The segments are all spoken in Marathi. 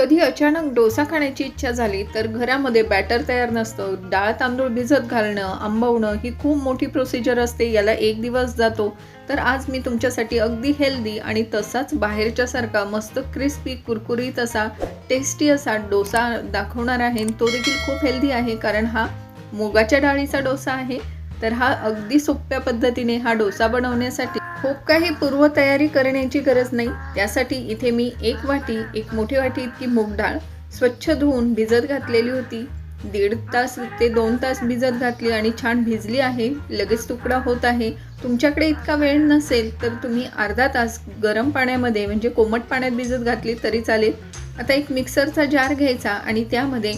कधी अचानक डोसा खाण्याची इच्छा झाली तर घरामध्ये बॅटर तयार नसतं डाळ तांदूळ भिजत घालणं आंबवणं ही खूप मोठी प्रोसिजर असते याला एक दिवस जातो. तर आज मी तुमच्यासाठी अगदी हेल्दी आणि तसाच बाहेरच्यासारखा मस्त क्रिस्पी कुरकुरीत असा टेस्टी असा डोसा दाखवणार आहे. तो देखील खूप हेल्दी आहे कारण हा मुगाच्या डाळीचा डोसा आहे. तर हा अगदी सोप्या पद्धतीने हा डोसा बनवण्यासाठी खूप काही पूर्वतयारी करण्याची गरज नाही. त्यासाठी इथे मी एक वाटी एक मोठी वाटी इतकी मूग डाळ स्वच्छ धुवून भिजत घातलेली होती. दीड तास ते दोन तास भिजत घातली आणि छान भिजली आहे. लगेच तुकडा होत आहे. तुमच्याकडे इतका वेळ नसेल तर तुम्ही अर्धा तास गरम पाण्यामध्ये म्हणजे कोमट पाण्यात भिजत घातली तरी चालेल. आता एक मिक्सरचा जार घ्यायचा आणि त्यामध्ये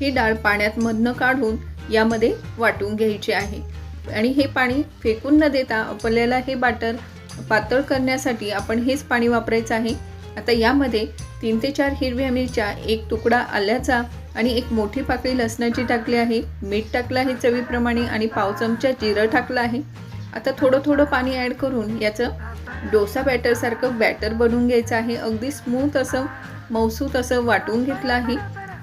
ही डाळ पाण्यात मधनं काढून यामध्ये वाटून घ्यायची आहे. आणि हे पाणी फेकून न देता आपल्याला हे बाटर पातळ करण्यासाठी आपण हेच पाणी वापरायचं आहे. आता यामध्ये तीन ते चार हिरव्या मिरच्या एक तुकडा आल्याचा आणि एक मोठी पाकळी लसणाची टाकली आहे. मीठ टाकलं आहे चवीप्रमाणे आणि पाव चमचा जिरं टाकलं आहे. आता थोडं थोडं पाणी ॲड करून याचं डोसा बॅटरसारखं बॅटर बनवून घ्यायचं आहे. अगदी स्मूथ असं मौसूत असं वाटून घेतलं आहे.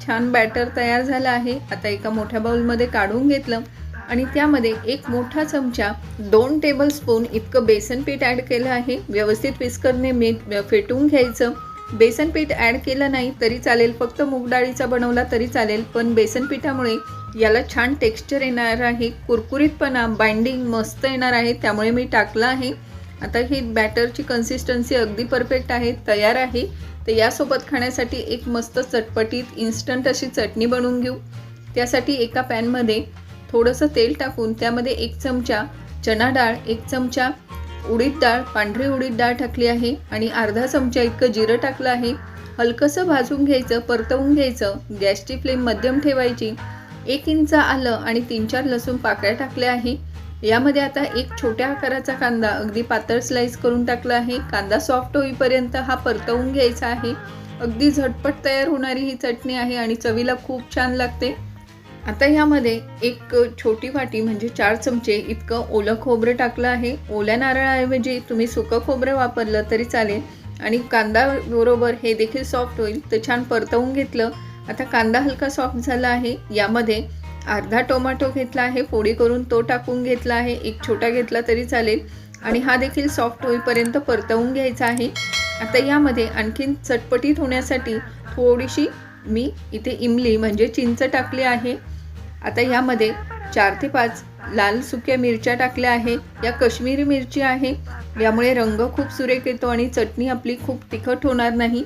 छान बॅटर तयार झालं आहे. आता एका मोठ्या बाऊलमध्ये काढून घेतलं. आणि त्यामध्ये एक मोठा चमचा दोन टेबल स्पून इतकं बेसन पीठ ॲड केलं आहे. व्यवस्थित विस्करने मीठ फेटून घ्यायचं. बेसन पीठ ॲड केलं नाही तरी चालेल. फक्त मूग डाळीचा बनवला तरी चालेल. पण बेसन पिठामुळे याला छान टेक्स्चर येणार आहे. कुरकुरीतपणा बाइंडिंग मस्त येणार आहे. त्यामुळे मी टाकलं आहे. आता ही बॅटरची कन्सिस्टन्सी अगदी परफेक्ट आहे. तयार आहे. तर यासोबत खाण्यासाठी एक मस्त चटपटीत इन्स्टंट अशी चटणी बनवून घेऊ. त्यासाठी एका पॅनमध्ये थोडंसं तेल टाकून त्यामध्ये एक चमचा चणा डाळ एक चमचा उडीद डाळ पांढरी उडीद डाळ टाकली आहे आणि अर्धा चमचा इतकं जिरं टाकलं आहे. हलकंसं भाजून घ्यायचं परतवून घ्यायचं गॅसची फ्लेम मध्यम ठेवायची. एक इंच आलं आणि तीन चार लसूण पाकळ्या टाकल्या आहे. यामध्ये आता एक छोट्या आकाराचा कांदा अगदी पातळ स्लाइस करून टाकला आहे. कांदा सॉफ्ट होईपर्यंत हा परतवून घ्यायचा आहे. अगदी झटपट तयार होणारी ही चटणी आहे आणि चवीला खूप छान लागते. आता यामध्ये एक छोटी वाटी म्हणजे चार चमचे इतकं ओलं खोबरं टाकलं आहे. ओल्या नारळाऐवजी तुम्ही सुकं खोबरं वापरलं तरी चालेल. आणि कांदा बरोबर हे देखील सॉफ्ट होईल. तर छान परतवून घेतलं. आता कांदा हलका सॉफ्ट झाला आहे. यामध्ये अर्धा टोमॅटो घेतला आहे. फोडी करून तो टाकून घेतला आहे. एक छोटा घेतला तरी चालेल. आणि हा देखील सॉफ्ट होईपर्यंत परतवून घ्यायचा आहे. आता यामध्ये आणखीन चटपटीत होण्यासाठी थोडीशी मी इथे इमली म्हणजे चिंच टाकली आहे. आता यामध्ये चार ते पाच लाल सुक्या मिरच्या टाकल्या आहे या कश्मीरी मिरची आहे यामुळे रंग खूप सुरेख येतो आणि चटणी आपली खूप तिखट होणार नाही.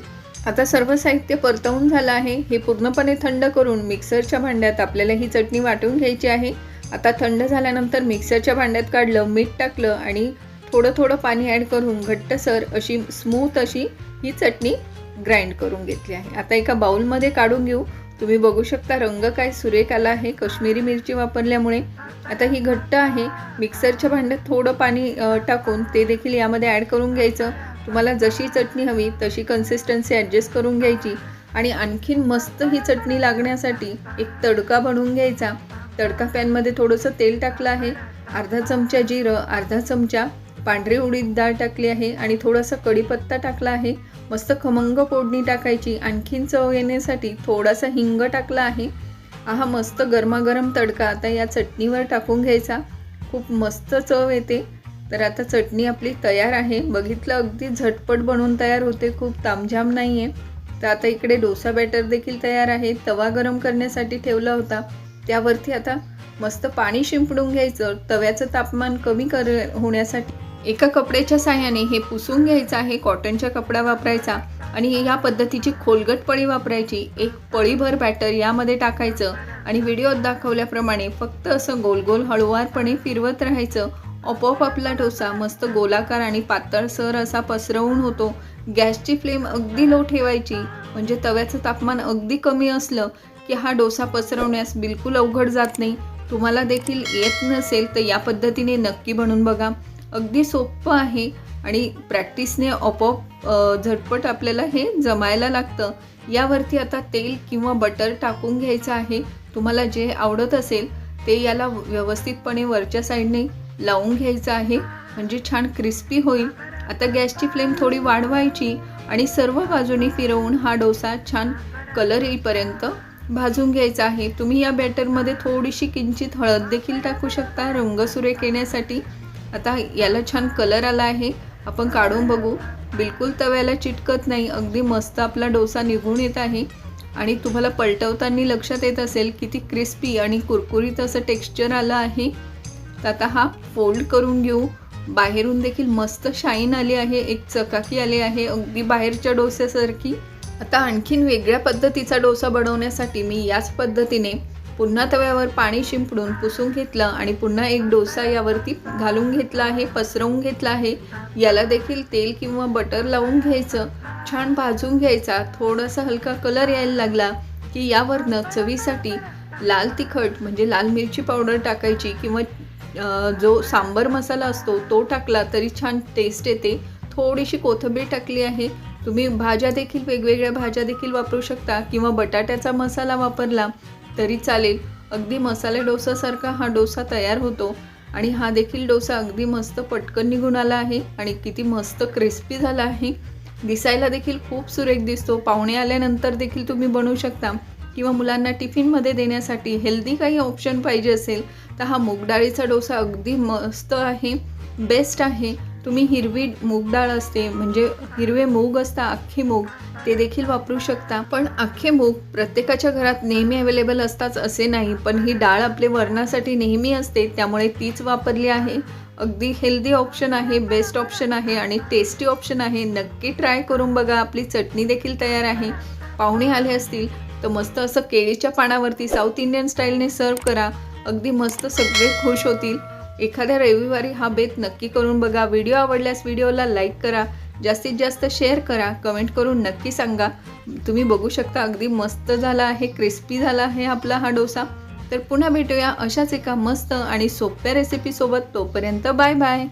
आता सर्व साहित्य परतवून झालं आहे हे पूर्णपणे थंड करून मिक्सरच्या भांड्यात आपल्याला ही चटणी वाटून घ्यायची आहे. आता थंड झाल्यानंतर मिक्सरच्या भांड्यात काढलं मीठ टाकलं आणि थोडं थोडं पाणी ॲड करून घट्टसर अशी स्मूथ अशी ही चटणी ग्राइंड करून घेतली आहे. आता एका बाउलमध्ये काढून घेऊ. तुम्ही बघू शकता रंग काय सुरेख आला आहे. कश्मीरी मिरची वापरल्यामुळे आता ही घट्ट आहे. मिक्सरच्या भांड्यात थोडं पाणी टाकून ते देखील यामध्ये ॲड करून घ्यायचं. तुम्हाला जशी चटणी हवी तशी कन्सिस्टन्सी ॲडजस्ट करून घ्यायची. आणि आणखीन मस्त ही चटणी लागण्यासाठी एक तडका बनवून घ्यायचा. तडका पॅनमध्ये थोडंसं तेल टाकलं आहे. अर्धा चमचा जिरं अर्धा चमचा पांढरी उडीद डाळ टाकली आहे आणि थोडासा कढीपत्ता टाकला आहे. मस्त खमंग फोडणी टाकायची. आणखीन चव येण्यासाठी थोडासा हिंग टाकला आहे. हा मस्त गरमागरम तडका. आता या चटणीवर टाकून घ्यायचा. खूप मस्त चव येते. तर आता चटणी आपली तयार आहे. बघितलं अगदी झटपट बनवून तयार होते. खूप तामझाम नाही आहे तर आता इकडे डोसा बॅटर देखील तयार आहे. तवा गरम करण्यासाठी ठेवला होता. त्यावरती आता मस्त पाणी शिंपडून घ्यायचं. तव्याचं तापमान कमी कर होण्यासाठी एका कपड्याच्या साह्याने हे पुसून घ्यायचं आहे कॉटनच्या कपडा वापरायचा आणि या पद्धतीची खोलगट पळी वापरायची. एक पळीभर बॅटर यामध्ये टाकायचं आणि व्हिडिओत दाखवल्याप्रमाणे फक्त असं गोल गोल हळुवारपणे फिरवत राहायचं. आपोआप आपला डोसा मस्त गोलाकार आणि पातळसर असा पसरवून होतो. गॅसची फ्लेम अगदी लो ठेवायची म्हणजे तव्याचं तापमान अगदी कमी असलं की हा डोसा पसरवण्यास बिलकुल अवघड जात नाही. तुम्हाला देखील येत नसेल तर या पद्धतीने नक्की बनवून बघा. अगदी सोपं आहे. आणि प्रॅक्टिसने आपोआप झटपट आपल्याला हे जमायला लागतं. यावरती आता तेल किंवा बटर टाकून घ्यायचं आहे. तुम्हाला जे आवडत असेल ते याला व्यवस्थितपणे वरच्या साईडने लावून घ्यायचं आहे. म्हणजे छान क्रिस्पी होईल. आता गॅसची फ्लेम थोडी वाढवायची आणि सर्व बाजूनी फिरवून हा डोसा छान कलर येईपर्यंत भाजून घ्यायचा आहे. तुम्ही या बॅटरमध्ये थोडीशी किंचित हळद देखील टाकू शकता. रंगसुरेख येण्यासाठी आता याला छान कलर आला आहे. आपण काढून बघू. बिलकुल तव्याला चिटकत नाही. अगदी मस्त आपला डोसा निघून येत आहे. आणि तुम्हाला पलटवताना लक्षात येत असेल किती क्रिस्पी आणि कुरकुरीत असं टेक्स्चर आलं आहे. तर आता हा फोल्ड करून घेऊ. बाहेरून देखील मस्त शाईन आली आहे. एक चकाकी आली आहे. अगदी बाहेरच्या डोस्यासारखी. आता आणखीन वेगळ्या पद्धतीचा डोसा बनवण्यासाठी मी याच पद्धतीने पुन्हा तव्यावर पाणी शिंपडून पुसून घेतलं आणि पुन्हा एक डोसा यावरती घालून घेतला आहे पसरवून घेतला आहे. याला देखील तेल किंवा बटर लावून घ्यायचं. छान भाजून घ्यायचा. थोडासा हलका कलर यायला लागला की यावरनं चवीसाठी लाल तिखट म्हणजे लाल मिरची पावडर टाकायची किंवा जो सांबर मसाला असतो तो टाकला तरी छान टेस्ट येते. थोडीशी कोथिंबीर टाकली आहे. तुम्ही भाज्या देखील वेगवेगळ्या भाज्या देखील वापरू शकता किंवा बटाट्याचा मसाला वापरला तरी चालेल. अगदी मसाले डोसासारखा हा डोसा तयार होतो आणि हा देखील डोसा अगदी मस्त पटकन निघून आला आहे आणि किती मस्त क्रिस्पी झाला आहे. दिसायला देखील खूप सुरेख दिसतो. पाहुणे आल्यानंतर देखील तुम्ही बनवू शकता. किंवा मुलांना टिफिनमध्ये देण्यासाठी हेल्दी काही ऑप्शन पाहिजे असेल तर हा मूग डाळीचा डोसा अगदी मस्त आहे. बेस्ट आहे. तुम्ही हिरवी मूग डाळ असते म्हणजे हिरवे मूग असता अख्खी मूग ते देखील वापरू शकता. पण अख्खे मूग प्रत्येकाच्या घरात नेहमी अवेलेबल असताच असे नाही. पण ही डाळ आपले वरणासाठी नेहमी असते त्यामुळे तीच वापरली आहे. अगदी हेल्दी ऑप्शन आहे बेस्ट ऑप्शन आहे आणि टेस्टी ऑप्शन आहे. नक्की ट्राय करून बघा. आपली चटणी देखील तयार आहे. पाहुणे आले असतील तर मस्त असं केळीच्या पानावरती साऊथ इंडियन स्टाईलने सर्व करा. अगदी मस्त सगळे खुश होतील. एखाद्या रविवारी हा बेत नक्की करून बघा. व्हिडिओ आवडल्यास व्हिडिओला लाईक करा. जास्तीत जास्त शेअर करा कमेंट करून नक्की सांगा. तुम्ही बघू शकता अगदी मस्त झाला आहे क्रिस्पी झाला आहे आपला हा डोसा. तर पुन्हा भेटूया अशाच एका मस्त आणि सोप्या रेसिपीसोबत तोपर्यंत बाय बाय